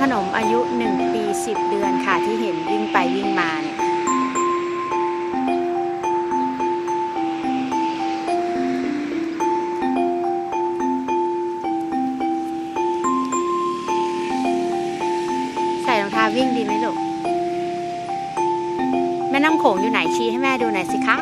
ขนมอายุ 1 ปี 10 เดือนค่ะที่เห็นวิ่งไปวิ่งมาเนี่ยใส่รองเท้าวิ่งดีไหมลูก แม่น้ำโขงอยู่ไหนชี้ให้แม่ดูหน่อยสิคะ